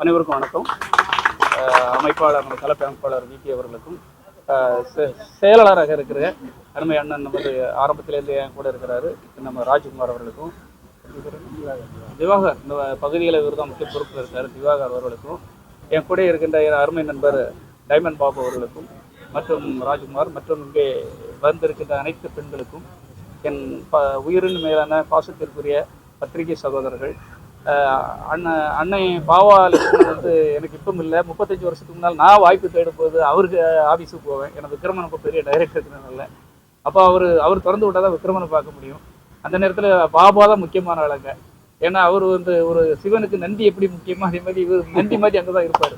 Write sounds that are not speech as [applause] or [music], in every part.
அனைவருக்கும் வணக்கம். அமைப்பாளர் நம்ம தலைமை அமைப்பாளர் விபி அவர்களுக்கும் செ- செயலாளராக இருக்கிற அருமை அண்ணன் நமது ஆரம்பத்திலேருந்து என் கூட இருக்கிறாரு நம்ம ராஜ்குமார் அவர்களுக்கும் திவாகர் இந்த பகுதியில் இவர் தான் முக்கிய பொறுப்பில் இருக்கார் திவாகர் அவர்களுக்கும் என் கூட இருக்கின்ற என் அருமை நண்பர் டைமண்ட் பாபு அவர்களுக்கும் மற்றும் ராஜ்குமார் மற்றும் இங்கே வந்திருக்கின்ற அனைத்து பெண்களுக்கும் என் ப உயிரின் மேலான பாசத்திற்குரிய பத்திரிகை சகோதரர்கள் அண்ணன் அன்னை பாவா லட்சுமணன் வந்து எனக்கு இப்பவும் இல்லை. முப்பத்தஞ்சு வருஷத்துக்கு முன்னால் நான் வாய்ப்பு தேடும் போது அவருக்கு ஆஃபீஸுக்கு போவேன். எனக்கு விக்ரமன் அப்போ பெரிய டைரக்டர் இருக்கிறதுனால. அப்போ அவர் அவர் திறந்து விட்டால் தான் விக்ரமனை பார்க்க முடியும். அந்த நேரத்தில் பாபா தான் முக்கியமான ஆளுங்க. ஏன்னா அவர் வந்து ஒரு சிவனுக்கு நந்தி எப்படி முக்கியமோ அதே மாதிரி இவர் நந்தி மாதிரி அங்கே தான் இருப்பார்.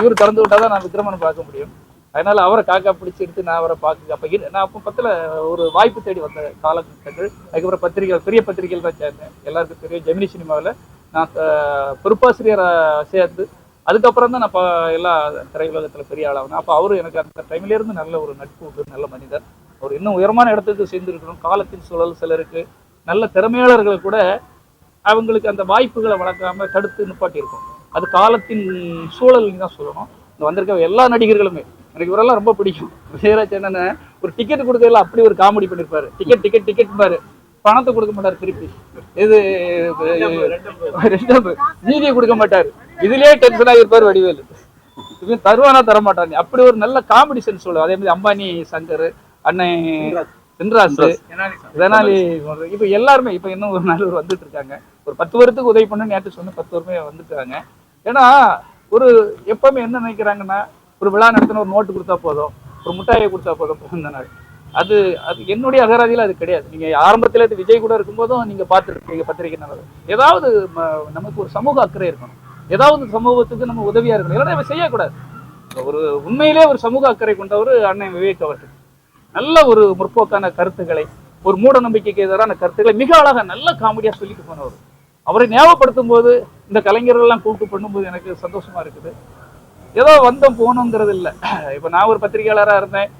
இவர் திறந்து விட்டால் தான் நான் விக்ரமனை பார்க்க முடியும். அதனால அவரை காக்கா பிடிச்சி எடுத்து நான் அவரை பார்க்க அப்போ நான் அப்போ பத்தில் ஒரு வாய்ப்பு தேடி வந்த காலகட்டங்கள். அதுக்கப்புறம் பத்திரிகைகள் பெரிய பத்திரிகைகள் தான் சேர்ந்தேன். எல்லாருக்கும் தெரியும் ஜெமினி சினிமாவில் நான் அஹ், பொறுப்பாசிரியராக சேர்ந்து அதுக்கப்புறம் தான் நான் இப்போ எல்லா திரையுலகத்தில் பெரிய ஆளாகணும் அப்போ அவரு எனக்கு அந்த டைம்லேருந்து நல்ல ஒரு நட்பு உண்டு நல்ல மனிதர். அவர் இன்னும் உயரமான இடத்துக்கு சேர்ந்துருக்கணும். காலத்தின் சூழல் சிலருக்கு நல்ல திறமையாளர்கள் கூட அவங்களுக்கு அந்த வாய்ப்புகளை வளர்க்காம தடுத்து நிப்பாட்டியிருக்கும். அது காலத்தின் சூழல் தான் சொல்லணும். இந்த வந்திருக்க எல்லா நடிகர்களுமே எனக்கு இவரெல்லாம் ரொம்ப பிடிக்கும். விஜயராஜ் என்னன்னு ஒரு டிக்கெட் கொடுக்கல அப்படி ஒரு காமெடி பண்ணிருப்பாரு. டிக்கெட் டிக்கெட் டிக்கெட் பாரு. பணத்தை கொடுக்க மாட்டார் திருப்பி. இது நீதியை கொடுக்க மாட்டார். இதுலயே டென்ஷன் ஆகிருப்பார் வடிவேலு. இவன் தருவானா தர மாட்டான் அப்படி ஒரு நல்ல காமெடி சென்ஸ் சொல்லுவார் அதே மாதிரி அம்பானி சங்கர் அண்ணன் சின்ராசு இதனாலே இப்போ எல்லாருமே இப்போ இன்னும் ஒரு நாள் வந்துட்டு இருக்காங்க. ஒரு பத்து வருடத்துக்கு உதவி பண்ண நேற்று சொன்ன பத்து வருமே வந்துட்டாங்க. ஏன்னா ஒரு எப்பவுமே என்ன நினைக்கிறாங்கன்னா ஒரு விழா நடத்தின ஒரு நோட்டு கொடுத்தா போதும் ஒரு முட்டாயை கொடுத்தா போதும் பிறந்த நாள். அது அது என்னுடைய அகராதியில் அது கிடையாது. நீங்கள் ஆரம்பத்தில் இது விஜய் கூட இருக்கும்போதும் நீங்க பார்த்துருக்கீங்க பத்திரிகை நல்லது ஏதாவது நமக்கு ஒரு சமூக அக்கறை இருக்கணும். ஏதாவது சமூகத்துக்கு நம்ம உதவியாக இருக்கணும். இல்லைன்னா இவன் செய்யக்கூடாது. ஒரு உண்மையிலே ஒரு சமூக அக்கறை கொண்டவர் அண்ணன் விவேக் அவர்கள். நல்ல ஒரு முற்போக்கான கருத்துக்களை ஒரு மூட நம்பிக்கைக்கு எதிரான கருத்துக்களை மிக அழகாக நல்ல காமெடியாக சொல்லிட்டு போனவர். அவரை ஞாபகப்படுத்தும் போது இந்த கலைஞர்கள்லாம் கூப்பிட்டு பண்ணும்போது எனக்கு சந்தோஷமா இருக்குது. ஏதோ வந்தோம் போகணுங்கிறது இல்லை இப்போ நான் ஒரு பத்திரிகையாளராக இருந்தேன்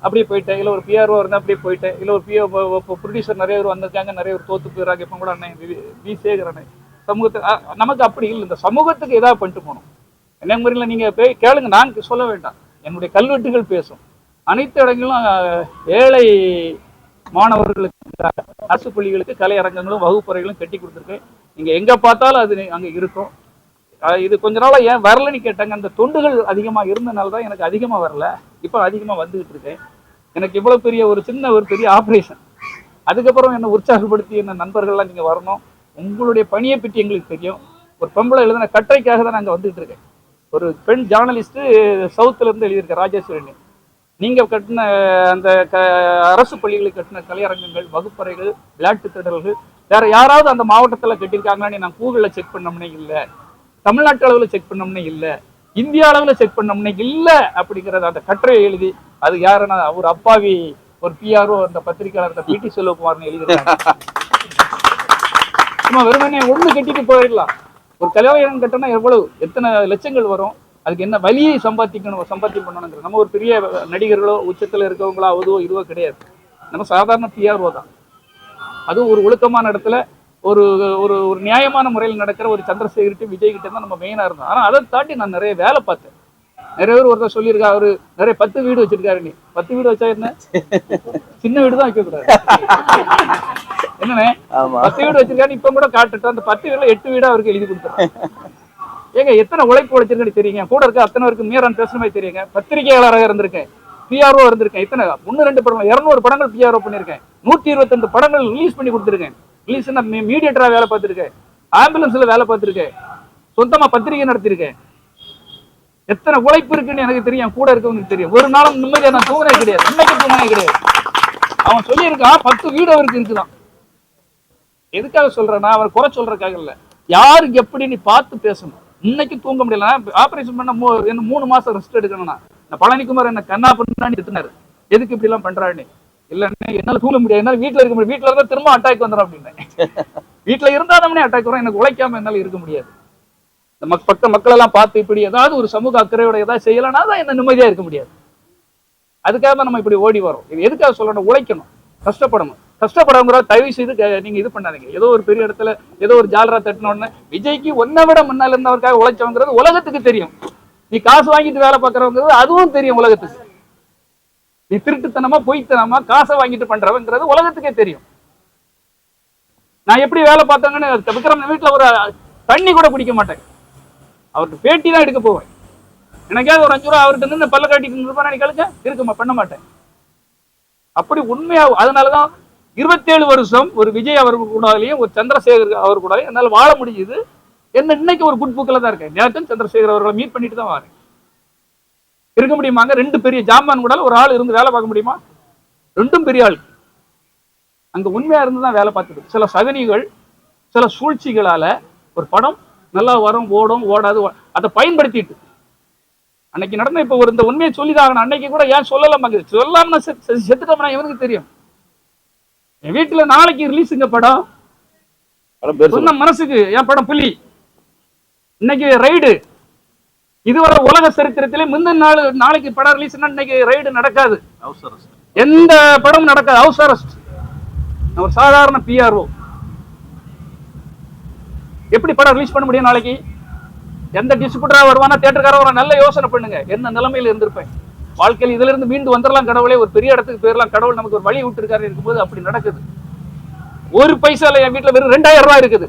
அப்படியே போயிட்டேன். இல்லை ஒரு பிஆர்ஓ இருந்தேன் அப்படியே போயிட்டேன். இல்லை ஒரு பிஓ ப்ரொடியூசர் நிறைய பேர் வந்திருக்காங்க நிறைய பேர் தோத்து போயிடுறாங்க. இப்போ கூட அண்ணன் வி- சேகர் அண்ணன். சமூகத்துக்கு நமக்கு அப்படி இல்லை. இந்த சமூகத்துக்கு ஏதாவது பண்ணிட்டு போகணும். என்ன முறையில் நீங்கள் போய் கேளுங்க. நான் சொல்ல வேண்டாம். என்னுடைய கல்வெட்டுகள் பேசும். அனைத்து இடங்களும் ஏழை மாணவர்களுக்கு அரசு பள்ளிகளுக்கு கலை அரங்கங்களும் வகுப்பறைகளும் கட்டி கொடுத்துருக்கேன். நீங்கள் எங்க பார்த்தாலும் அது அங்க இருக்கும். இது கொஞ்ச நாளாக ஏன் வரலன்னு கேட்டாங்க. அந்த தொண்டுகள் அதிகமாக இருந்தனால தான் எனக்கு அதிகமாக வரல. இப்போ அதிகமாக வந்துகிட்டு இருக்கேன். எனக்கு இவ்வளோ பெரிய ஒரு சின்ன ஒரு பெரிய ஆப்ரேஷன் அதுக்கப்புறம் என்னை உற்சாகப்படுத்தி என்ன நண்பர்கள்லாம் நீங்கள் வரணும். உங்களுடைய பணியை பற்றி எங்களுக்கு தெரியும். ஒரு பொம்பளை எழுதின கட்டுரைக்காக தான் நாங்க வந்துகிட்டு இருக்கேன். ஒரு பெண் ஜேர்னலிஸ்ட்டு சவுத்துலேருந்து எழுதியிருக்க ராஜேஸ்வரன் கட்டின அந்த க அரசு பள்ளிகளுக்கு கட்டின கலையரங்கங்கள் வகுப்பறைகள் விளையாட்டு திடல்கள் வேற யாராவது அந்த மாவட்டத்தில் கட்டியிருக்காங்களான்னு நான் கூகுளில் செக் பண்ணோம்னே இல்லை. தமிழ்நாட்டு அளவுல செக் பண்ணோம்னே இல்லை. இந்திய அளவுல செக் பண்ணோம்னே இல்லை அப்படிங்கறத அந்த கட்டுரை எழுதி அது யாருன்னா அவர் அப்பாவி ஒரு பிஆர்ஓ அந்த பத்திரிகையாளர் அந்த பிடி செல்வகுமார்னு எழுதியிருக்காங்க சும்மா வெறுமனே ஒன்று கட்டிட்டு போயிடலாம். ஒரு கல்யாணம் கட்டினா எவ்வளவு எத்தனை லட்சங்கள் வரும்? அதுக்கு என்ன வழியை சம்பாதிக்கணும் சம்பாத்தியம் பண்ணணுங்கிற நம்ம ஒரு பெரிய நடிகர்களோ உச்சத்துல இருக்கவங்களோ அதுவோ இதுவோ கிடையாது. நம்ம சாதாரண பிஆர்ஓ தான். அதுவும் ஒரு ஒழுக்கமான இடத்துல ஒரு ஒரு ஒரு நியாயமான முறையில் நடக்கிற ஒரு சந்திரசேகர்கிட்ட விஜய் கிட்ட தான் நம்ம மெயினா இருந்தோம். ஆனா அதை தாண்டி நான் நிறைய வேலை பார்த்தேன். நிறைய பேர் ஒருத்தர் சொல்லியிருக்கா அவரு நிறைய பத்து வீடு வச்சிருக்காரு நீ. பத்து வீடு வச்சா என்ன? சின்ன வீடு தான் வைக்க கூடாது என்னண்ணே பத்து வீடு வச்சிருக்காரு இப்ப கூட காட்டுட்டு அந்த பத்து வீடுல எட்டு வீடா அவருக்கு எழுதி கொடுத்துறேன். ஏங்க எத்தனை உழைப்பு உழைச்சிருக்கேன்னு தெரியுங்க. கூட இருக்க அத்தனை பேருக்கு மீறான் பேசுற மாதிரி தெரியுங்க. பத்திரிகையாளராக இருந்திருக்கேன். பிஆர்ஓ இருந்திருக்கேன். இத்தனை ஒன்னு ரெண்டு படம் இருநூறு படங்கள் பிஆர்ஓ பண்ணியிருக்கேன். நூத்தி இருபத்தெண்டு படங்கள் ரிலீஸ் பண்ணி கொடுத்துருக்கேன். ரிலீஸ் மீடியேட்டரா வேலை பார்த்துருக்கேன். ஆம்புலன்ஸ்ல வேலை பார்த்துருக்கேன். சொந்தமா பத்திரிகை நடத்திருக்கேன். எத்தனை உழைப்பு இருக்குன்னு எனக்கு தெரியும். கூட இருக்கவங்களுக்கு தெரியும். ஒரு நாளும் நிம்மதியா நான் தூங்கினே கிடையாது. இன்னைக்கு தூங்கினே கிடையாது. அவன் சொல்லியிருக்கான் பத்து வீடு அவருக்கு இருக்குதான் எதுக்காக சொல்றேன்னா அவர் குறை சொல்றதுக்காக இல்ல. யாருக்கு எப்படி நீ பார்த்து பேசணும்? இன்னைக்கு தூங்க முடியல ஆபரேஷன் பண்ண மூ என்ன மூணு மாசம் ரெஸ்ட் எடுக்கணும்னா நான் பழனிக்குமார் என்ன கண்ணா பண்ணான்னு எடுத்துனாரு எதுக்கு இப்படி எல்லாம் பண்றான்னு இல்ல என்னால தூங்க முடியாது. என்னால வீட்டுல இருக்க முடியாது. வீட்டுல இருந்தா திரும்ப அட்டாக் வந்துடும் அப்படின்னு. [laughs] வீட்டுல இருந்தா தானே அட்டாக் வரும். எனக்கு உழைக்காம என்னால இருக்க முடியாது. இந்த மக் பக்க மக்கள் எல்லாம் பார்த்து இப்படி ஏதாவது ஒரு சமூக அக்கறையோட ஏதாவது செய்யலைன்னா தான் என்ன நிம்மதியா இருக்க முடியாது. அதுக்காக நம்ம இப்படி ஓடி வரோம். இது எதுக்காக சொல்லணும்? உழைக்கணும். கஷ்டப்படணும். கஷ்டப்படுறவங்க தயவு செய்து நீங்க இது பண்ணாதீங்க. ஏதோ ஒரு பெரிய இடத்துல ஏதோ ஒரு ஜாலரா தட்டின உடனே விஜய்க்கு ஒன்னை விட முன்னால இருந்தவருக்காக உழைச்சவங்கிறது உலகத்துக்கு தெரியும். நீ காசு வாங்கிட்டு வேலை பார்க்கறவங்கிறது அதுவும் தெரியும் உலகத்துக்கு. நீ திருட்டுத்தனமா பொய்த்தனமா காசை வாங்கிட்டு பண்றவங்கிறது உலகத்துக்கே தெரியும். நான் எப்படி வேலை பார்த்தாங்கன்னு விக்ரம் வீட்டுல ஒரு தண்ணி கூட குடிக்க மாட்டேன். அவருக்கு பேட்டி தான் எடுக்க போவேன். எனக்காவது ஒரு அஞ்சு ரூபா அவர்கிட்ட இருந்து பல்ல காட்டிட்டு இருப்பேன் நான் கழிச்சேன் இருக்குமா? பண்ண மாட்டேன். அப்படி உண்மையா அதனாலதான் இருபத்தேழு வருஷம் ஒரு விஜய் அவர் கூடாலையும் ஒரு சந்திரசேகர் அவர் கூடாலையும் என்னால் வாழ முடிஞ்சுது. என்ன இன்னைக்கு ஒரு குட் புக்கில் தான் இருக்கேன். நேற்றும் சந்திரசேகர் அவர்களை மீட் பண்ணிட்டு தான் வரேன். இருக்க முடியுமாங்க? ரெண்டு பெரிய ஜாமான் கூட ஒரு ஆள் இருந்து வேலை பார்க்க முடியுமா? ரெண்டும் பெரிய ஆள். அங்க உண்மையா இருந்து தான் வேலை பார்த்தது. சில சகனிகள் சில சூழ்ச்சிகளால ஒரு படம் நல்லா வரும் ஓடும் ஓடாது அதை பயன்படுத்திட்டு. அன்னைக்கு நடந்த இப்ப ஒரு இந்த உண்மையை சொல்லிதான் அன்னைக்கு கூட ஏன் சொல்லலாம் சொல்லாம செத்துட்டோம்னா இவனுக்கு தெரியும். என் வீட்டுல நாளைக்கு ரிலீஸுங்க படம். சொன்ன மனசுக்கு என் படம் புலி. இன்னைக்கு ரைடு இதுவரை உலக சரித்திரத்திலே முந்தின நாள் நாளைக்கு படம் ரிலீஸ் இன்னைக்கு ரைடு நடக்காது. எந்த படமும் நடக்காது. ஹவுஸ் அரெஸ்ட் ஒரு சாதாரண பிஆர்ஓ எப்படி படம் ரிலீஸ் பண்ண முடியும் நாளைக்கு? எந்த டிஸ்ட்ரிபியூட்டரா வருவானா? தேட்டருக்கார ஒரு நல்ல யோசனை பண்ணுங்க. என்ன நிலைமையில இருந்திருப்பேன்? வாழ்க்கையில் இதுல இருந்து மீண்டு வந்துடலாம் கடவுளே. ஒரு பெரிய இடத்துக்கு போயிடலாம் கடவுள் நமக்கு ஒரு வழி விட்டுருக்காரு. இருக்கும்போது அப்படி நடக்குது. ஒரு பைசால என் வீட்டில் வெறும் ரெண்டாயிரம் ரூபாய் இருக்குது.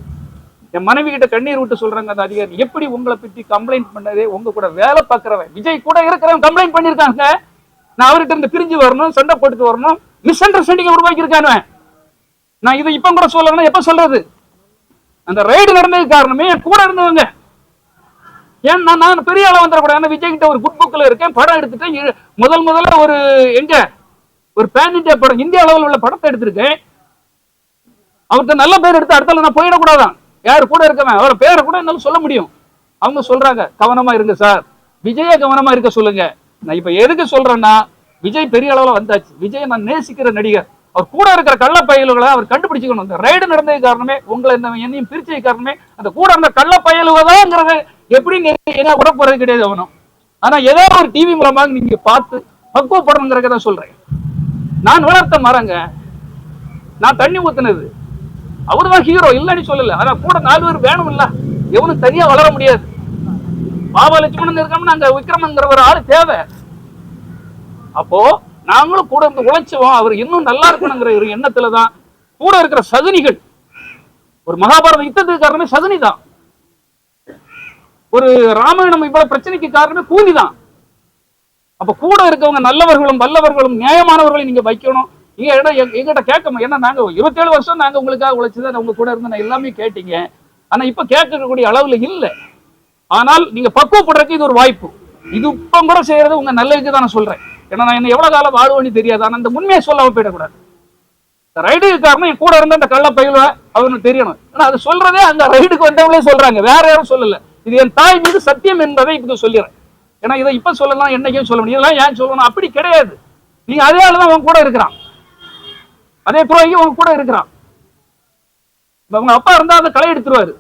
என் மனைவி கிட்ட கண்ணீர் விட்டு சொல்றாங்க அந்த அதிகாரி. எப்படி உங்களை பத்தி கம்ப்ளைண்ட் பண்ணதே? உங்க கூட வேலை பாக்குறவன் விஜய் கூட இருக்கிறவன் கம்ப்ளைண்ட் பண்ணிருக்காங்க நான் அவர்கிட்ட இருந்து பிரிஞ்சு வரணும் சண்டை போட்டுட்டு வரணும். மிஸ் அண்டர்ஸ்டாண்டிங் உருவாக்கி இருக்கானுவன் நான் இதை இப்ப கூட சொல்லணும்னா எப்ப சொல்றது? அந்த ரைடு நடந்தது காரணமே என் கூட இருந்தவங்க. ஏன் நான் நான் பெரிய ஆளா வந்துடக்கூடாது ஏன்னா விஜய் கிட்ட ஒரு குட் புக்கில் இருக்கேன். படம் எடுத்துட்டேன் முதல் முதல்ல ஒரு எங்க? ஒரு பேன் இந்தியா படம் இந்திய அளவில் உள்ள படத்தை எடுத்திருக்கேன். அவர்கிட்ட நல்ல பேர் எடுத்து அடுத்தால நான் போயிடக்கூடாதான். யார் கூட இருக்கவன்? அவரை பேரை கூட என்னால சொல்ல முடியும். அவங்க சொல்றாங்க கவனமா இருங்க சார். விஜய கவனமா இருக்க சொல்லுங்க. நான் இப்ப எதுக்கு சொல்றேன்னா விஜய் பெரிய அளவில் வந்தாச்சு. விஜய் நான் நேசிக்கிற நடிகர். அவர் கூட இருக்கிற கள்ள பயல்களை அவர் கண்டுபிடிச்சுக்கணும். இந்த ரைடு நடந்தது காரணமே உங்களை இந்த என்னையும் பிரிச்சது காரணமே அந்த கூட இருந்த கள்ள பயலுவதாங்கிறது எப்படி என்ன விட போறது கிடையாது அவனும். ஆனா ஏதோ ஒரு டிவி மூலமாக நீங்க பார்த்து பக்குவப்படணுங்கிறத தான் சொல்றேன். நான் வளர்த்த மரங்க நான் தண்ணி ஊத்துனது அவர்தான் ஹீரோ இல்லைன்னு சொல்லல. ஆனா கூட நாலு பேர் வேணும் இல்ல எவனும் தனியா வளர முடியாது. பாபா லட்சுமணன் இருக்காம அங்க விக்ரமங்கிற ஒரு ஆளு தேவை. அப்போ நாங்களும் கூட இருந்து உழைச்சோம் அவர் இன்னும் நல்லா இருக்கணுங்கிற ஒரு எண்ணத்துல தான் கூட இருக்கிற சகுனிகள். ஒரு மகாபாரத யுத்தத்துக்கு காரணமே சகுனி தான் ஒரு ராமாயணம் இவ்வளவு பிரச்சனைக்கு காரணமே கூலி தான் அப்ப கூட இருக்கவங்க நல்லவர்களும் வல்லவர்களும் நியாயமானவர்களையும் நீங்க வைக்கணும். நீங்க எங்க- எங்கிட்ட கேட்க ஏன்னா நாங்க இருபத்தேழு வருஷம் நாங்க உங்களுக்காக உழைச்சுதான் உங்க கூட இருந்து நான் எல்லாமே கேட்டீங்க. ஆனா இப்ப கேட்கக்கூடிய அளவுல இல்ல. ஆனால் நீங்க பக்குவப்படுறதுக்கு இது ஒரு வாய்ப்பு. இது இப்ப கூட செய்யறது உங்க நல்லதுக்கு தான் நான் சொல்றேன். ஏன்னா நான் என்ன எவ்வளவு காலம் வாழ்வேன்னு தெரியாது. ஆனா அந்த உண்மையை சொல்லாம போயிடக்கூடாது. இந்த ரைடுக்கு காரணம் என் கூட இருந்த அந்த கள்ள பயில அவனுக்கு தெரியணும். ஆனா அது சொல்றதே அந்த ரைடுக்கு வந்தவங்களே சொல்றாங்க. வேற யாரும் சொல்லல. இது என் தாய் மீது சத்தியம் என்பதை இப்ப சொல்லிடுறேன். ஏன்னா இதை இப்ப சொல்லலாம் என்னைக்கும் சொல்ல முடியும். இதெல்லாம் ஏன் சொல்லணும்? அப்படி கிடையாது. நீங்க அதே தான் உன் கூட இருக்கிறான். அதே துரோகி உங்க கூட இருக்கிறான். இப்ப அவங்க அப்பா இருந்தா அந்த களை எடுத்துருவாரு.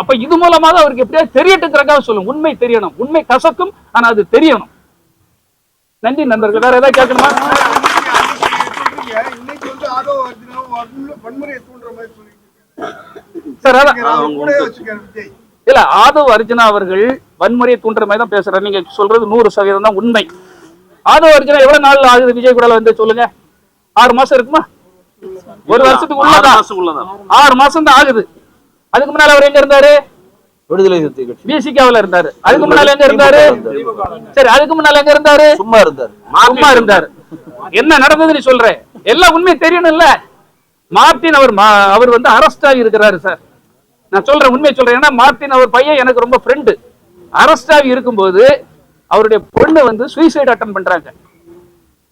அப்ப இது மூலமாக அவருக்கு எப்படியாவது தெரியட்டுங்கிறக்காக சொல்லும். உண்மை தெரியணும். உண்மை கசக்கும் ஆனா அது தெரியணும். நன்றி நண்பர்கள். வேற ஏதாவது கேட்கணுமா? சார் அதான் இல்ல ஆதவ் அர்ஜுனா அவர்கள் வன்முறையை தூண்டுற மாதிரி தான் பேசுறாரு. நீங்க சொல்றது நூறு சதவீதம் தான் உண்மை. ஆதவ் அர்ஜுனா எவ்வளவு நாள் ஆகுது? விஜய் கூட வந்து சொல்லுங்க. ஆறு மாசம் இருக்குமா? ஒரு வருஷத்துக்கு உள்ளதான் ஆறு மாசம் தான் ஆகுது. அதுக்கு முன்னால அவர் எங்க இருந்தாரு? விடுதலை சிறுத்தை கட்சி. பிசிகாவில இருந்தாரு. அதுக்கு முன்னால எங்க இருந்தாரு? சரி அதுக்கு முன்னால எங்க இருந்தாரு? சும்மா இருந்தார். சும்மா இருந்தாரு. என்ன நடந்ததுன்னு சொல்றேன் எல்லாம் உண்மை தெரியணும்ல. மார்டின் அவர் வந்து அரெஸ்ட் ஆகி இருக்கிறாரு சார் நான் சொல்றேன் உண்மை சொல்றேன். ஏன்னா மார்டின் அவர் பையன் எனக்கு ரொம்ப ஃப்ரெண்டு அரெஸ்ட் ஆகி இருக்கும்போது அவருடைய பொண்ணு வந்து சூசைட் அட்டன் பண்றாங்க.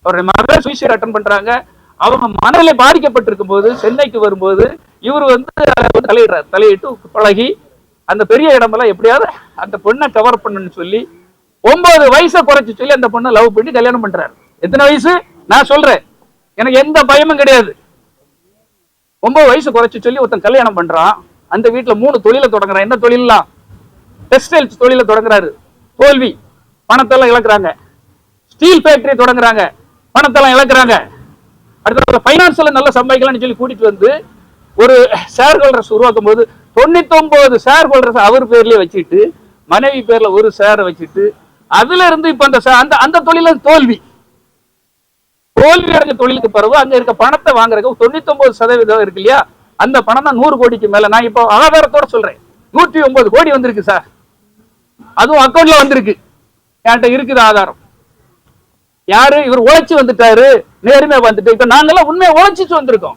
அவருடைய மகள் சூசைட் அட்டன் பண்றாங்க. அவங்க மனநிலை பாதிக்கப்பட்டிருக்கும் போது சென்னைக்கு வரும்போது இவர் வந்து தலையிடுறார். தலையிட்டு பழகி அந்த பெரிய இடமெல்லாம் எப்படியாவது அந்த பொண்ணை கவர் பண்ணுன்னு சொல்லி ஒன்பது வயசை குறைச்சு சொல்லி அந்த பொண்ணை லவ் பண்ணி கல்யாணம் பண்றாரு. எத்தனை வயசு? நான் சொல்றேன். எனக்கு எந்த பயமும் கிடையாது. ஒன்பது வயசு குறைச்சு சொல்லி ஒருத்தன் கல்யாணம் பண்றான். அந்த வீட்டுல மூணு தொழிலை தொடங்குறான். என்ன தொழில்லாம்? டெக்ஸ்டைல்ஸ் தொழிலை தொடங்குறாரு. தோல்வி. பணத்தெல்லாம் இழக்குறாங்க. ஸ்டீல் ஃபேக்டரி தொடங்குறாங்க. பணத்தெல்லாம் இழக்குறாங்க. அடுத்த ஃபைனான்ஸில் நல்லா சம்பாதிக்கலாம்னு சொல்லி கூட்டிட்டு வந்து ஒரு ஷேர் ஹோல்டர்ஸ் உருவாக்கும் போது தொண்ணூத்தொன்பது ஷேர் ஹோல்டர்ஸ் அவர் பேர்லயே வச்சுட்டு மனைவி பேர்ல ஒரு ஷேரை வச்சுட்டு அதுல இருந்து இப்ப அந்த அந்த அந்த தொழில தோல்வி. தோல்வி அடைஞ்ச தொழிலுக்கு பிறகு அங்க இருக்க பணத்தை வாங்குறதுக்கு தொண்ணூத்தொன்பது சதவீதம் இருக்கு இல்லையா? அந்த பணம் தான் நூறு கோடிக்கு மேல. நான் இப்போ ஆதாரத்தோட சொல்றேன். நூற்றி ஒன்பது கோடி வந்திருக்கு சார் அதுவும் அக்கௌண்ட்ல வந்திருக்கு. என்கிட்ட இருக்குது ஆதாரம். யாரு? இவர் உழைச்சி வந்துட்டாரு. நேர்மையா வந்துட்டு இப்ப நாங்கெல்லாம் உண்மையை உழைச்சிட்டு வந்திருக்கோம்.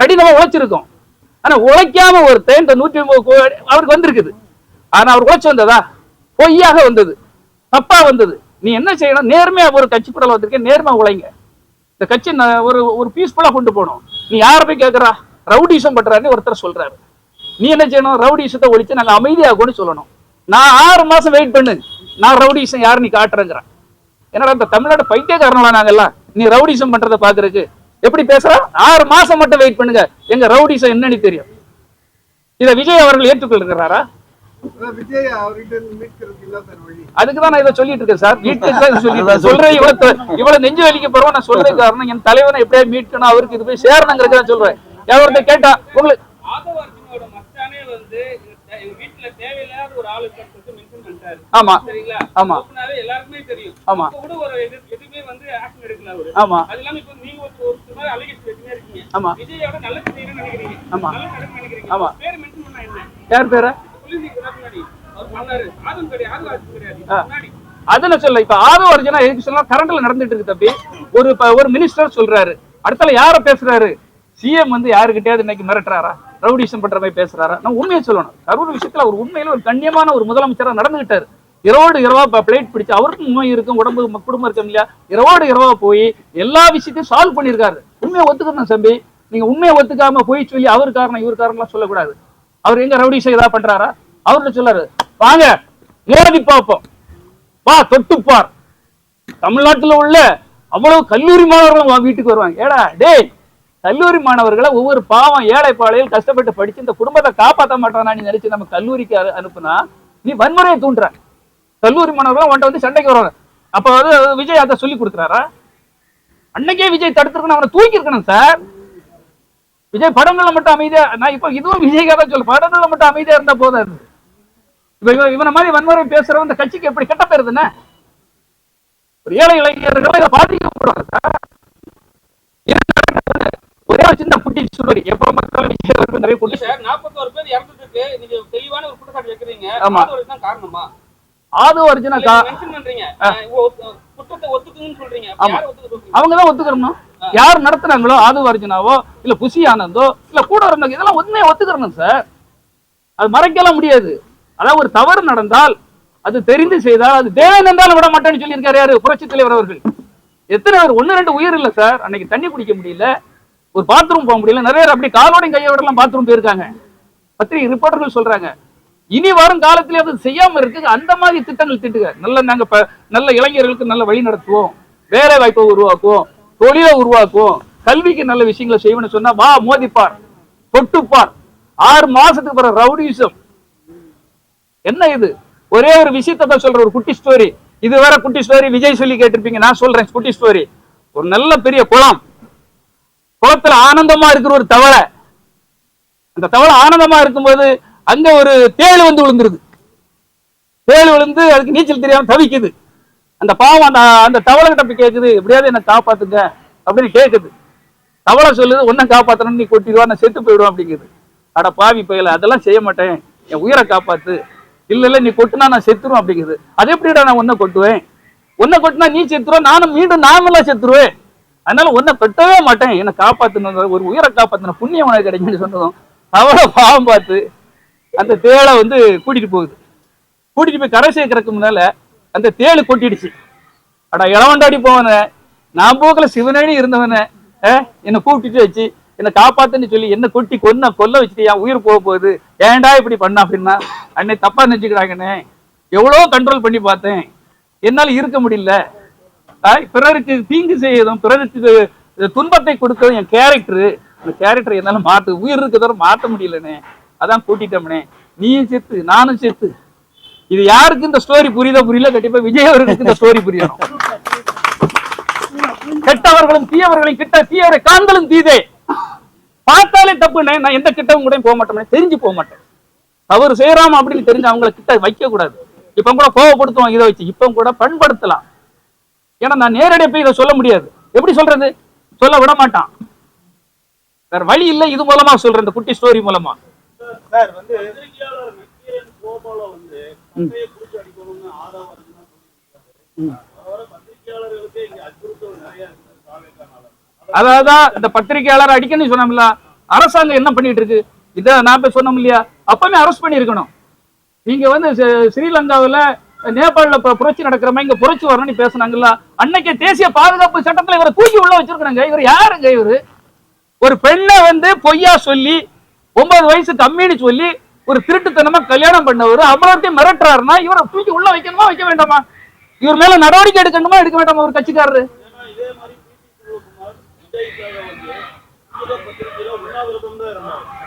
கடினமா உழைச்சிருக்கோம். ஆனா உழைக்காம ஒருத்தன் இந்த நூற்றி ஐம்பது கோடி அவருக்கு வந்திருக்குது. ஆனா அவர் உழைச்சு வந்ததா? பொய்யாக வந்தது. தப்பா வந்தது. நீ என்ன செய்யணும்? நேர்மையா ஒரு கட்சி படல வந்திருக்கேன் நேர்மையா உழைங்க. இந்த கட்சி ஒரு ஒரு பீஸ்ஃபுல்லா கொண்டு போகணும். நீ யார போய் கேட்கறா ரவுடிசம் பண்றாருன்னு ஒருத்தர் சொல்றாரு. நீ என்ன செய்யணும்? ரவுடிசத்தை ஒழிச்சு நாங்க அமைதியா கூட சொல்லணும். நான் ஆறு மாசம் வெயிட் பண்ணு. நான் ரவுடிசம் யாரு நீ காட்டுறேங்கிறேன். என்னடா இந்த தமிழ்நாடு பைத்தியக்காரங்களா நாங்கெல்லாம்? நீ ரவுடிசம் பண்றதை பாக்குறதுக்கு எப்படி பேசுறா? ஆறு மாசம் மட்டும் வெயிட் பண்ணுங்க. எங்க ரவுடிசம் என்னன்னு தெரியும். இதை விஜய் அவர்கள் ஏற்றுக்கொள்கிறாரா? அதான் விஜய் அவர்கிட்ட இருந்து மீட்கிறதுக்கு என்ன சார் வழி. அதுக்கு தான் நான் இதை சொல்லிட்டு இருக்கேன் சார். வீட்டுக்கு சொல்றேன் இவ்வளவு இவ்வளவு நெஞ்சு வலிக்க போறோம். நான் சொல்றதுக்கு காரணம் என் தலைவனை எப்படியா மீட்கணும் அவருக்கு இது போய் சேரணுங்கிறதுக்கு நான் சொல்றேன். எவர்கிட்ட கேட்டா உங்களுக்கு ஆதவ அர்ஜுனோட மச்சானே வந்து எங்க எங்க வீட்டுல தேவையில்லாத ஒரு ஆளு சொல்லிட்டு மென்ஷன் பண்ணிட்டாரு ஆமா. சரிங்களா? ஆமா. ஓப்பனாவே எல்லாருக்குமே தெரியும். ஆமா. இப்ப கூட ஒரு எது எதுவுமே வந்து ஆக்ஷன் எடுக்கல அவரு. ஆமா. அது இல்லாம இப்ப நீங்க ஒரு ஒரு மாதிரி அழகிட்டு வச்சுனே இருக்கீங்க. ஆமா. விஜயோட நல்லது செய்யணும்னு நினைக்கிறீங்க. ஆமா. நல்லது நடக்கணும்னு நினைக்கிறீங்க. ஆமா. பேர் மென்ஷன் பண்ணா என்ன? யார் பேரு? இதுக்கு முன்னாடி. அவர் பண்ணாரு. ஆதம் கிடையாது ஆதம் அர்ஜுன் கிடையாது ஆ. முன்னாடி. அதுல சொல்ல இப்ப ஆதவ அர்ஜுனா சொன்னா கரண்ட்ல நடந்துட்டு இருக்கு தம்பி. ஒரு ஒரு மினிஸ்டர் சொல்றாரு. அடுத்தால யார பேசுறாரு? சிஎம் வந்து யாருக்கிட்டயாவது இன்னைக்கு மிரட்டுறாரா? ரவுடிசம் பண்ற மாதிரி பேசுறாரா? நான் உண்மையை சொல்லணும். கரூர் விஷயத்துல அவர் உண்மையில ஒரு கண்ணியமான ஒரு முதலமைச்சரா நடந்துகிட்டாரு. இரவோடு இரவா பிளேட் பிடிச்சு அவருக்கும் நோய் இருக்கும் உடம்பு குடும்பம் இருக்கும் இல்லையா? இரவோடு இரவா போய் எல்லா விஷயத்தையும் சால்வ் பண்ணியிருக்காரு. உண்மையை ஒத்துக்கணும் தம்பி. நீங்க உண்மையை ஒத்துக்காம போய் சொல்லி அவர் காரணம் இவர் காரணம்லாம் சொல்லக்கூடாது. அவர் எங்க ரவுடிசம் ஏதாவது பண்றாரா? அவர்கிட்ட சொல்லாரு. வாங்க மோதி பார்ப்போம். வா தொட்டுப்பார் தமிழ்நாட்டுல உள்ள அவ்வளவு கல்லூரி மாணவர்களும் வீட்டுக்கு வருவாங்க. ஏடா டேய் கல்லூரி மாணவர்களை ஒவ்வொரு பாவம் ஏழைப்பாளையில் கஷ்டப்பட்டு படிச்சு இந்த குடும்பத்தை காப்பாற்ற மாட்டானா நீ நினைச்சு நம்ம கல்லூரிக்கு அனுப்புனா? நீ வன்முறையை தூண்டுற. கல்லூரி மாணவர்களும் உன்ட்ட வந்து சண்டைக்கு வருவாங்க. அப்ப வந்து விஜய் அதை சொல்லி கொடுக்குறாரா? அன்னைக்கே விஜய் தடுத்துருக்கணும் அவனை தூக்கி இருக்கணும் சார். விஜய் படங்கள்ல மட்டும் அமைதியா நான் இப்போ இதுவும் விஜய்க்காக தான் சொல்ல படங்கள்ல மட்டும் அமைதியா இருந்தா போதாது. இப்போ இவன் இவனை மாதிரி வன்முறை பேசுறவன் இந்த கட்சிக்கு எப்படி கெட்ட போயிருதுன்னு ஒரு ஏழை இளைஞர்களை இதை பாதிக்கப்படுவாங்க சார். குட்டி சொல்லுவாரு எப்ப மக்கள் விஜய் நிறைய குட்டி சார் நாற்பத்தோரு பேர் இறந்துட்டு நீங்க தெளிவான ஒரு குற்றச்சாட்டு வைக்கிறீங்க ஆமா. காரணமா? ஆது அர்ஜுனா பண்றீங்க. குற்றத்தை ஒத்துக்குன்னு சொல்றீங்க. ஆமா. யார் ஒத்துக்க சொல்றீங்க அவங்க தான் ஒத்துக்கிறணும் யார் நடத்துறாங்களோ ஆது அர்ஜுனாவோ இல்ல புசி ஆனந்தோ இல்ல கூட இருந்தாங்க இதெல்லாம் உண்மையை ஒத்துக்கிறணும் சார். அது மறைக்கலாம் முடியாது. அதாவது ஒரு தவறு நடந்தால் அது தெரிந்து செய்தால் அது தேவன் என்றாலும் விட மாட்டேன்னு சொல்லியிருக்காரு யாரு? புரட்சி தலைவர் அவர்கள். எத்தனை பேர்? ஒண்ணு ரெண்டு உயிர் இல்ல சார். அன்னைக்கு தண்ணி குடிக்க முடியல. ஒரு பாத்ரூம் போக முடியல. நிறைய பேர் அப்படி காலோடையும் கையோடலாம் பாத்ரூம் போயிருக்காங்க. பத்திரிகை ரிப்போர்ட்டர்கள் சொல்றாங்க. இனி வரும் காலத்திலே அது செய்யாம இருக்கு அந்த மாதிரி திட்டங்கள் திட்டுங்க. நல்ல நாங்க நல்ல இளைஞர்களுக்கு நல்ல வழி நடத்துவோம். வேலை வாய்ப்பை உருவாக்குவோம். தொழிலை உருவாக்குவோம். கல்விக்கு நல்ல விஷயங்களை செய்வோம்னு சொன்னா வா மோதிப்பார். தொட்டுப்பார். ஆறு மாசத்துக்கு பிறகு ரவுடிசம். என்ன இது? ஒரே ஒரு விஷயத்தை தான் சொல்ற ஒரு குட்டி ஸ்டோரி இது வேற குட்டி ஸ்டோரி விஜய் சொல்லி கேட்டிருப்பீங்க. நான் சொல்றேன் குட்டி ஸ்டோரி ஒரு நல்ல பெரிய குளம். குளத்துல ஆனந்தமா இருக்கிற ஒரு தவளை. அந்த தவளை ஆனந்தமா இருக்கும்போது அங்க ஒரு தேள் வந்து விழுந்துருது. தேள் விழுந்து அதுக்கு நீச்சல் தெரியாம தவிக்குது. அந்த பாவம் அந்த அந்த தவளை கிட்ட போய் கேக்குது எப்படியாவது என்ன காப்பாத்துங்க அப்படின்னு கேக்குது. தவளை சொல்லுது ஒன்னும் காப்பாத்தணும் நீ கொட்டிடுவா நான் செத்து போயிடுவோம் அப்படிங்குது. அட பாவி பயில அதெல்லாம் செய்ய மாட்டேன். என் உயிரை காப்பாத்து. இல்ல இல்ல நீ கொட்டுனா நான் செத்துருவோம் அப்படிங்குது. அது எப்படிடா நான் உன்னை கொட்டுவேன்? ஒன்ன கொட்டினா நீ செத்துருவோம் நானும் மீண்டும் நாமெல்லாம் செத்துருவேன். அதனால ஒன்றை பெட்டவே மாட்டேன். என்னை காப்பாத்தணும் ஒரு உயிரை காப்பாத்தின புண்ணியம் உனக்கு கிடைக்கும்னு சொன்னதும் தவளை பாவம் பார்த்து அந்த தேளை வந்து கூட்டிட்டு போகுது. கூட்டிட்டு போய் கரை சேர்க்கறதுக்கு முன்னால அந்த தேளு கொட்டிடுச்சு. அடா இளவண்டாடி போவன நான் போக்கல சிவனடி இருந்தவன என்னை கூப்பிட்டு வச்சு என்னை காப்பாத்துன்னு சொல்லி என்ன கொட்டி கொன்ன கொல்ல வச்சுட்டு என் உயிர் போக போகுது. ஏன்டா இப்படி பண்ண அப்படின்னா அன்னை தப்பா நினைச்சுக்கிறாங்கண்ணே. எவ்வளோ கண்ட்ரோல் பண்ணி பார்த்தேன். என்னால இருக்க முடியல. பிறருக்கு தீங்கு செய்யதும் பிறருக்கு துன்பத்தை கொடுத்ததும் என் கேரக்டர் அந்த கேரக்டர் என்னால மாற்று உயிர் இருக்கிறதோட மாத்த முடியலண்ணே. அதான் கூட்டிட்டோம்னே நீயும் செத்து நானும் செத்து. இது யாருக்கு இந்த ஸ்டோரி புரியுதோ புரியல கண்டிப்பா விஜய் அவர்களுக்கு இந்த ஸ்டோரி புரியணும். கெட்டவர்களும் தீயவர்களும் கிட்ட தீயவரை காண்களும் தீதே. பார்த்தாலே தப்புனே நான் எந்த கிட்டவும் கூட போக மாட்டேன் தெரிஞ்சு போக மாட்டேன். தவறு செய்யறாம அப்படின்னு தெரிஞ்சு அவங்கள கிட்ட வைக்க கூடாது இப்ப கூட கோவப்படுத்துவோம் இதை வச்சு. இப்ப கூட பண்படுத்தலாம். ஏன்னா நான் நேரடியா போய் இதை சொல்ல முடியாது. எப்படி சொல்றது? சொல்ல விட மாட்டான். வேற வழி இல்லை இது மூலமா சொல்றேன் இந்த குட்டி ஸ்டோரி மூலமா. அதான் இந்த பத்திரிகையாளர் அடிக்கணும்னு சொன்னோம்ல அரசாங்கம் என்ன பண்ணிட்டு இருக்கு? இதை நான் போய் சொன்னோம் இல்லையா? அப்பவே அரெஸ்ட் பண்ணியிருக்கணும். நீங்க வந்து ஸ்ரீ- ஸ்ரீலங்காவுல நேபாளில புரட்சி நடக்கிற மாதிரி இங்க புரட்சி வரணும்னு பேசினாங்கல்ல? அன்னைக்கு தேசிய பாதுகாப்பு சட்டத்துல இவரை தூக்கி உள்ள வச்சிருக்கிறாங்க. இவர் யாருங்க இவரு? ஒரு பெண்ணை வந்து பொய்யா சொல்லி ஒன்பது வயசு கம்மின்னு சொல்லி ஒரு திருட்டுத்தனமா கல்யாணம் பண்ணவர் அவ்வளோத்தையும் மிரட்டுறாருன்னா இவரை தூக்கி உள்ள வைக்கணுமா வைக்க வேண்டாமா? இவர் மேல நடவடிக்கை எடுக்கணுமா எடுக்க வேண்டாமா ஒரு கட்சிக்காரரு?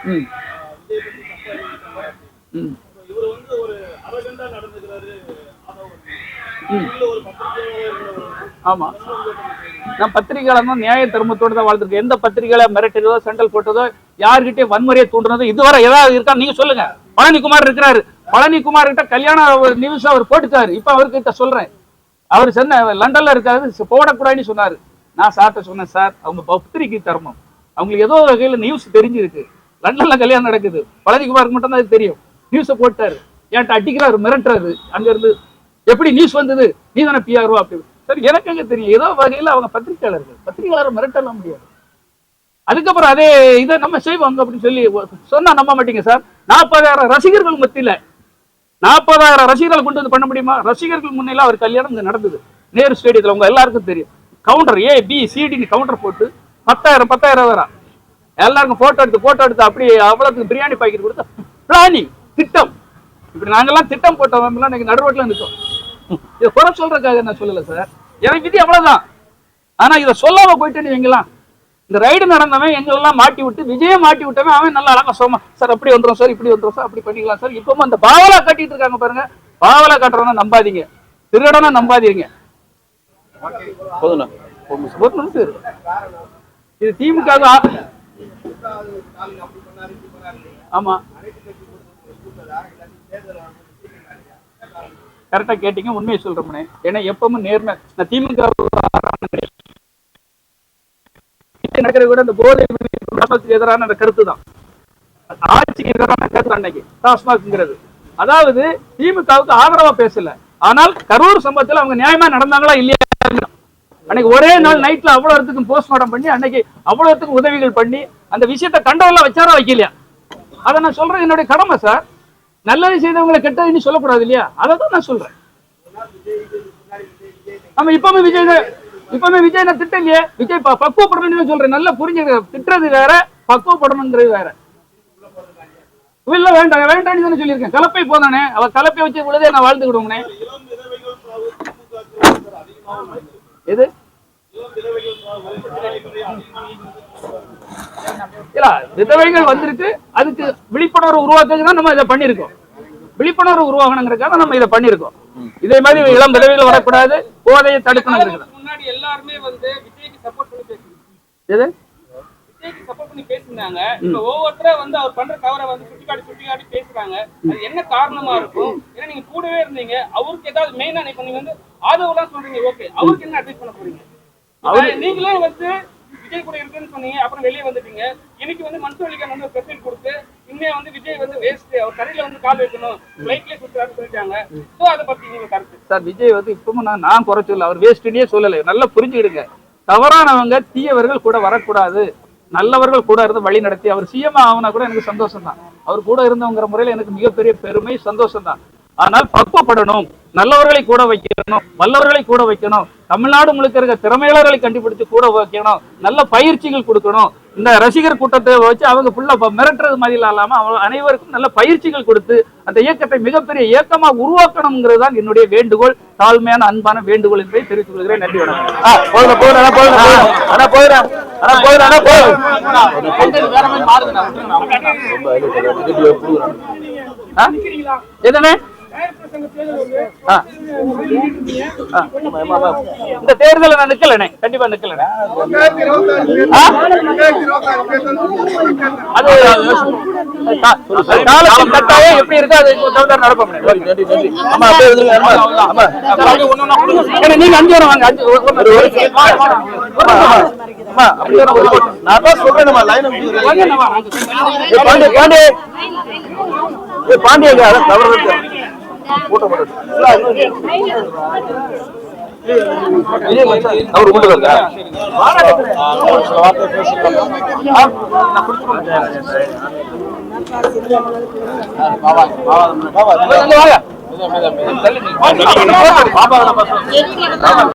ம், ம், இவர் வந்து ஒரு அரகண்டா நடந்து ஆதவ் ம். இல்ல ஒரு பத்திரிகையாளர் இருக்கிறவர். ஆமா. நான் பத்திரிகையாளர் தான் நியாய தர்மத்தோட தான் வாழ்ந்துருக்கேன். எந்த பத்திரிகையில மிரட்டுறதோ சென்ட்ரல் போட்டதோ யார்கிட்டயும் வன்முறையை தூண்டுறதோ இதுவரை ஏதாவது இருக்கா? நீங்க சொல்லுங்க. பழனிக்குமார் இருக்கிறாரு. பழனிக்குமார் கிட்ட கல்யாண நியூஸ் அவர் போட்டுட்டாரு. இப்ப அவர்கிட்ட சொல்றேன். அவர் சொன்ன லண்டன்ல இருக்காரு போடக்கூடாதுன்னு சொன்னாரு. நான் சார்ட்ட சொன்னேன் சார் அவங்க பத்திரிகை தர்மம். அவங்களுக்கு ஏதோ வகையில நியூஸ் தெரிஞ்சிருக்கு. லண்டன்ல கல்யாணம் நடக்குது. பழனிக்குமாருக்கு மட்டும் தான் அது தெரியும். நியூஸை போட்டாரு. என்கிட்ட அடிக்கிறாரு மிரட்டுறாரு. அங்க இருந்து எப்படி நியூஸ் வந்தது? நீ தானே பிஆர்ஓ அப்படி. சரி எனக்கு அங்கே தெரியும்? ஏதோ வகையில் அவங்க பத்திரிகையாளர்கள் பத்திரிகையாளர் மிரட்டல முடியாது. அதுக்கப்புறம் அதே இதை நம்ம செய்வாங்க அப்படின்னு சொல்லி சொன்னா நம்ப மாட்டீங்க சார். நாற்பதாயிரம் ரசிகர்கள் மத்தியில நாற்பதாயிரம் ரசிகர்களை கொண்டு வந்து பண்ண முடியுமா? ரசிகர்கள் முன்னில அவர் கல்யாணம் இங்கே நடந்தது. நேரு ஸ்டேடியத்துல உங்க எல்லாருக்கும் தெரியும். கவுண்டர் ஏ பி சிடின்னு கவுண்டர் போட்டு பத்தாயிரம் பத்தாயிரம் வர எல்லாருக்கும் போட்டோ எடுத்து போட்டோ எடுத்து அப்படி அவ்வளோத்துக்கு பிரியாணி பாக்கெட் கொடுத்தா பிளானிங் திட்டம். இப்படி நாங்கெல்லாம் திட்டம் போட்டவங்க இன்னைக்கு நடுரோட்ல நிற்கும் இதை குறை சொல்றதுக்காக நான் சொல்லல சார் எனக்கு விதி அவ்வளவுதான். ஆனா இதை சொல்லாம போயிட்டேன்னு வைங்களேன் இந்த ரைடு நடந்தவன் எங்களெல்லாம் மாட்டி விட்டு விஜயை மாட்டி விட்டவன் அவன் நல்லா அழகா சோமா சார் அப்படி வந்துடும் சார் இப்படி வந்துடும் சார் அப்படி பண்ணிக்கலாம் சார் இப்பவும் அந்த பாவலா கட்டிட்டு இருக்காங்க பாருங்க. பாவலா கட்டுறவன நம்பாதீங்க. திருடனா நம்பாதீங்க. இது திமுக? ஆமா. கரெக்டாக கேட்டீங்க உண்மையை சொல்கிறோம்னே ஏன்னா எப்பவும் நேர்மை நான் திமுக நடக்கிறத கூட அந்த போதை எதிரான அந்த கருத்து தான். ஆட்சிக்கு எதிரான கருத்து அன்னைக்கு டாஸ்மாக்ங்கிறது. அதாவது திமுகவுக்கு ஆதரவா பேசல. ஆனால் கரூர் சம்பவத்தில் அவங்க நியாயமா நடந்தாங்களா இல்லையா? அன்னைக்கு ஒரே நாள் நைட்ல அவ்வளவு இடத்துக்கும் போஸ்ட்மார்ட்டம் பண்ணி அன்னைக்கு அவ்வளவு இடத்துக்கும் உதவிகள் பண்ணி அந்த விஷயத்தை கண்டவெல்லாம் வச்சாரா வைக்கலையா? அதை நான் சொல்றது என்னுடைய கடமை சார் நல்லது செய்தவங்களை கெட்டதுன்னு சொல்லக்கூடாது இல்லையா? அதை தான் நான் சொல்றேன். நம்ம இப்பவுமே விஜய் இப்பவுமே விஜய் நான் திட்டலையே விஜய் பக்குவப்படணும்னு சொல்றேன். நல்லா புரிஞ்சுக்க திட்டுறது வேற பக்குவப்படணுன்றது வேற. இல்ல வேண்டாம் வேண்டாம் தானே சொல்லியிருக்கேன். கலப்பை போதானே? அவ கலப்பை வச்சு உள்ளதே நான் வாழ்ந்து விடுவோங்கண்ணே எது இளம் விதவைகள் சாவு பத்திரிகைகளை அதிகமாக இல்ல விதவைகள் வந்திருக்கு அதுக்கு விழிப்புணர்வு உருவாக்குறதுக்கு தான் நம்ம இதை பண்ணியிருக்கோம். விழிப்புணர்வு உருவாகணுங்கிறதுக்காக நம்ம இதை பண்ணியிருக்கோம். இதே மாதிரி இளம் விதவைகள் வரக்கூடாது போதையை முன்னாடி எல்லாருமே வந்து விஜய்க்கு சப்போர்ட் பண்ணி பேசுறாங்க எது? விஜய்க்கு சப்போர்ட் பண்ணி பேசினாங்க இப்ப ஒவ்வொருத்தர வந்து அவர் பண்ற தவறை வந்து சுட்டிக்காட்டி சுட்டிக்காட்டி பேசுறாங்க. அது என்ன காரணமா இருக்கும்? ஏன்னா நீங்க கூடவே இருந்தீங்க. அவருக்கு ஏதாவது மெயினா நீங்க வந்து ஆதவெல்லாம் சொல்றீங்க. ஓகே. அவருக்கு என்ன அட்வைஸ் பண்ண போறீங்க? நீங்களே வந்து விஜய் கூட இருக்குன்னு சொன்னீங்க அப்புறம் வெளியே வந்துட்டீங்க. இன்னைக்கு வந்து மன்சூர் அலிகான் வந்து பிரச்சனை கொடுத்து இன்னும் வந்து விஜய் வந்து வேஸ்ட் அவர் கரையில வந்து கால் வைக்கணும் ஃபிளைட்லயே சுத்துறாருன்னு சொல்லிட்டாங்க. சோ அதை பத்தி நீங்க கருத்து. சார் விஜய் வந்து இப்பவும் நான் நான் குறை சொல்லல அவர் வேஸ்ட்னே சொல்லலை. நல்லா புரிஞ்சுக்கிடுங்க. தவறானவங்க தீயவர்கள் கூட வரக்கூடாது. நல்லவர்கள் கூட இருந்து வழி நடத்தி அவர் சிஎம் ஆகுனா கூட எனக்கு சந்தோஷம் தான் அவர் கூட இருந்தவங்கிற முறையில் எனக்கு மிகப்பெரிய பெருமை சந்தோஷம் தான் ஆனால் பக்குவப்படணும். நல்லவர்களை கூட வைக்கணும். வல்லவர்களை கூட வைக்கணும். தமிழ்நாடு முழுக்க இருக்க திறமையாளர்களை கண்டுபிடிச்சு கூட வைக்கணும். நல்ல பயிற்சிகள் கொடுக்கணும். இந்த ரசிகர் கூட்டத்தை வச்சு அவங்க ஃபுல்லா மிரட்டுறது மாதிரி இல்லாம அவங்க அனைவருக்கும் நல்ல பயிற்சிகள் கொடுத்து அந்த இயக்கத்தை மிகப்பெரிய இயக்கமா உருவாக்கணுங்கிறது தான் என்னுடைய வேண்டுகோள். தாழ்மையான அன்பான வேண்டுகோள் என்பதை தெரிவித்துக் கொள்கிறேன். நன்றி வணக்கம். ஆ இந்த தேர்தல நான் நிக்கலனே கண்டிப்பா நிக்கலனே அது கா- காலத்தின் கட்டாயம். எப்படி இருக்கோ அது தகுந்த நடப்போம் ஆமா அப்படியே நீங்க அஞ்சு வரும் வாங்க. அஞ்சு. நான் தான் சொல்றேன் நம்ம லைன் வாங்க, நான் வாங்க. ஏய் பாண்டி பாண்டி ஏய் பாண்டி எங்க அதான் தவறு அவர் கொண்டு வந்தா பாபா